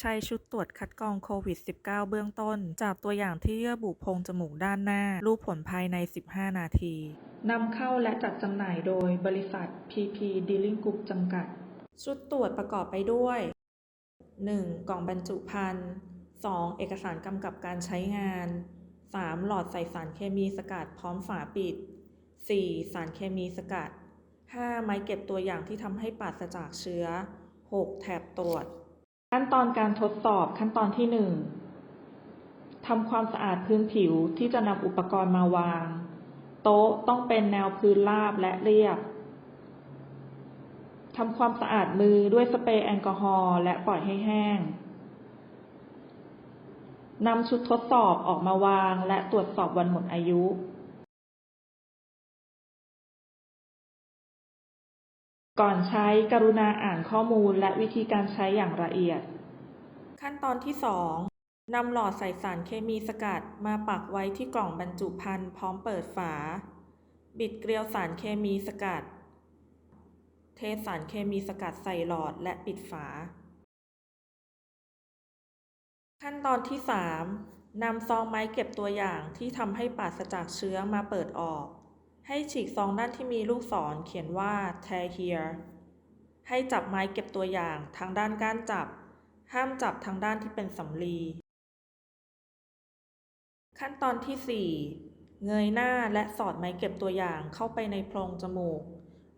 ใช้ชุดตรวจคัดกรองโควิด -19 เบื้องต้น จากตัวอย่างที่เยื่อบุโพรงจมูกด้านหน้า รูปผลภายใน 15 นาทีนำเข้าและจัดจำหน่ายโดยบริษัท PP Dealing Group จำกัด ชุดตรวจประกอบไปด้วย 1. กล่องบรรจุภัณฑ์ 2. เอกสารกำกับการใช้งาน 3. หลอดใส่สารเคมีสกัดพร้อมฝาปิด 4. สารเคมีสกัด 5. ไม้เก็บตัวอย่างที่ทำให้ปราศจากเชื้อ 6. แถบตรวจ ขั้นตอนการทดสอบขั้นตอนที่1ทำความสะอาดพื้นผิวที่จะนำอุปกรณ์มาวาง โต๊ะต้องเป็นแนวพื้นราบและเรียบทำความสะอาดมือด้วยสเปรย์แอลกอฮอล์และปล่อยให้แห้งนำชุดทดสอบออกมาวางและตรวจสอบวันหมดอายุ ก่อนใช้กรุณาอ่านข้อมูลและวิธีการใช้อย่างละเอียด ขั้นตอนที่ 2 นำหลอดใส่สารเคมีสกัดมาปักไว้ที่กล่องบรรจุภัณฑ์พร้อมเปิดฝา บิดเกลียวสารเคมีสกัด เทสารเคมีสกัดใส่หลอดและปิดฝา ขั้นตอนที่ 3นำซองไม้เก็บตัวอย่างที่ทำให้ปราศจากเชื้อมาเปิดออก ให้ฉีกซองด้านที่มีลูกศรเขียนว่า tear here ให้จับไม้เก็บตัวอย่างทางด้านก้านจับ ห้ามจับทางด้านที่เป็นสำลี ขั้นตอนที่ 4 เงยหน้าและสอดไม้เก็บตัวอย่างเข้าไปในโพรงจมูก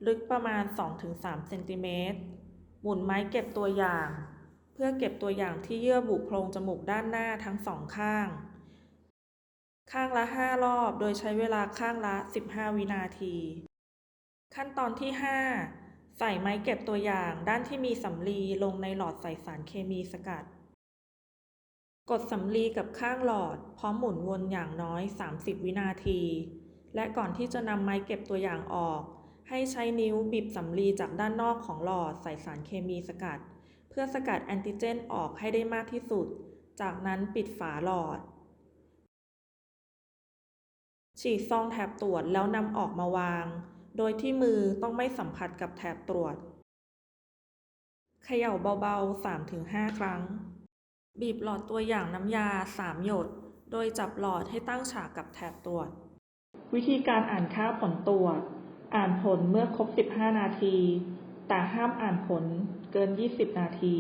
ลึกประมาณ 2-3 เซนติเมตร หมุนไม้เก็บตัวอย่าง เพื่อเก็บตัวอย่างที่เยื่อบุโพรงจมูกด้านหน้าทั้งสองข้าง ข้างละ 5 รอบ โดยใช้เวลาข้างละ 15 วินาที ขั้นตอนที่ 5 ใส่ไม้เก็บตัวอย่างด้านที่มีสำลีลงในหลอดใส่สารเคมีสกัด กดสำลีกับข้างหลอด พร้อมหมุนวนอย่างน้อย 30 วินาที และก่อนที่จะนำไม้เก็บตัวอย่างออก ให้ใช้นิ้วบีบสำลีจากด้านนอกของหลอดใส่สารเคมีสกัด เพื่อสกัดแอนติเจนออกให้ได้มากที่สุด จากนั้นปิดฝาหลอด ฉีกซองแถบตรวจแล้วนำออกมาวาง โดยที่มือต้องไม่สัมผัสกับแถบตรวจ เขย่าเบาๆ 3-5 ครั้ง บีบหลอดตัวอย่างน้ำยา 3 หยด โดยจับหลอดให้ตั้งฉากกับแถบตรวจ วิธีการอ่านค่าผลตรวจ อ่านผลเมื่อครบ 15 นาที แต่ห้ามอ่านผลเกิน 20 นาที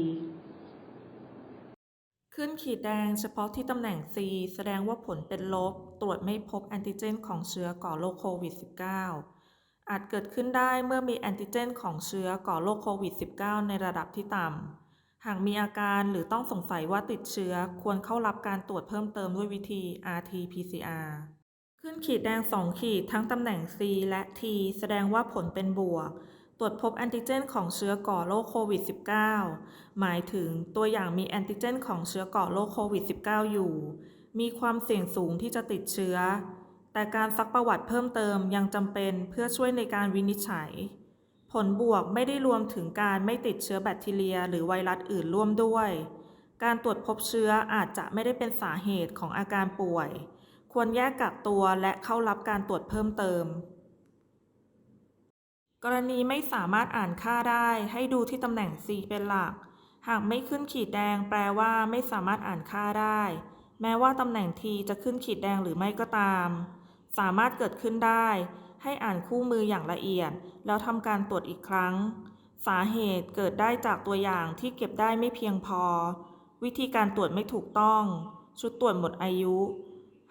ขึ้นขีดแดงเฉพาะที่ตำแหน่ง C แสดงว่าผลเป็นลบ ตรวจไม่พบแอนติเจนของเชื้อก่อโรคโควิด -19 อาจเกิดขึ้นได้เมื่อมีแอนติเจนของเชื้อก่อโรคโควิด -19 ในระดับที่ต่ำ หากมีอาการหรือต้องสงสัยว่าติดเชื้อควรเข้ารับการตรวจเพิ่มเติมด้วยวิธี RT-PCR ขึ้นขีดแดง 2 ขีดทั้งตำแหน่ง C และ T แสดงว่าผลเป็นบวก ตรวจพบแอนติเจนของเชื้อก่อโรคโควิด -19 หมายถึงตัวอย่างมีแอนติเจนของเชื้อก่อโรคโควิด -19 อยู่ มีความเสี่ยงสูงที่จะติดเชื้อ แต่การซักประวัติเพิ่มเติมยังจำเป็นเพื่อช่วยในการวินิจฉัย ผลบวกไม่ได้รวมถึงการไม่ติดเชื้อแบคทีเรีย หรือไวรัสอื่นร่วมด้วย การตรวจพบเชื้ออาจจะไม่ได้เป็นสาเหตุของอาการป่วย ควรแยกกักตัวและเข้ารับการตรวจเพิ่มเติม กรณีไม่สามารถอ่านค่าได้ให้ดูที่ตำแหน่ง C เป็นหลัก หากไม่ขึ้นขีดแดงแปลว่าไม่สามารถอ่านค่าได้ แม้ว่าตำแหน่ง T จะขึ้นขีดแดงหรือไม่ก็ตาม สามารถเกิดขึ้นได้ ให้อ่านคู่มืออย่างละเอียด แล้วทำการตรวจอีกครั้ง สาเหตุเกิดได้จากตัวอย่างที่เก็บได้ไม่เพียงพอ วิธีการตรวจไม่ถูกต้อง ชุดตรวจหมดอายุ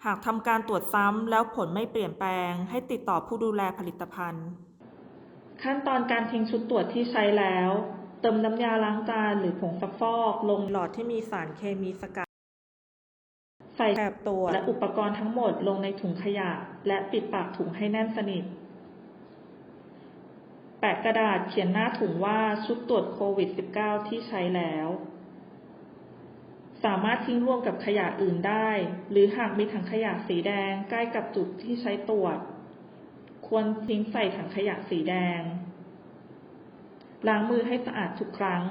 หากทำการตรวจซ้ำแล้วผลไม่เปลี่ยนแปลง ให้ติดต่อผู้ดูแลผลิตภัณฑ์ ขั้นตอนการทิ้งชุดตรวจที่ใช้แล้ว เติมน้ำยาล้างจานหรือผงซักฟอกลงหลอดที่มีสารเคมีสกัด ใส่แถบตรวจและอุปกรณ์ทั้งหมดลงในถุงขยะ และปิดปากถุงให้แน่นสนิท แปะกระดาษเขียนหน้าถุงว่าชุดตรวจโควิด -19 ที่ใช้แล้ว สามารถทิ้งร่วมกับขยะอื่นได้ หรือหากมีถังขยะสีแดงใกล้กับจุดที่ใช้ตรวจ ควรทิ้งใส่ถังขยะสีแดง ล้างมือให้สะอาดทุกครั้ง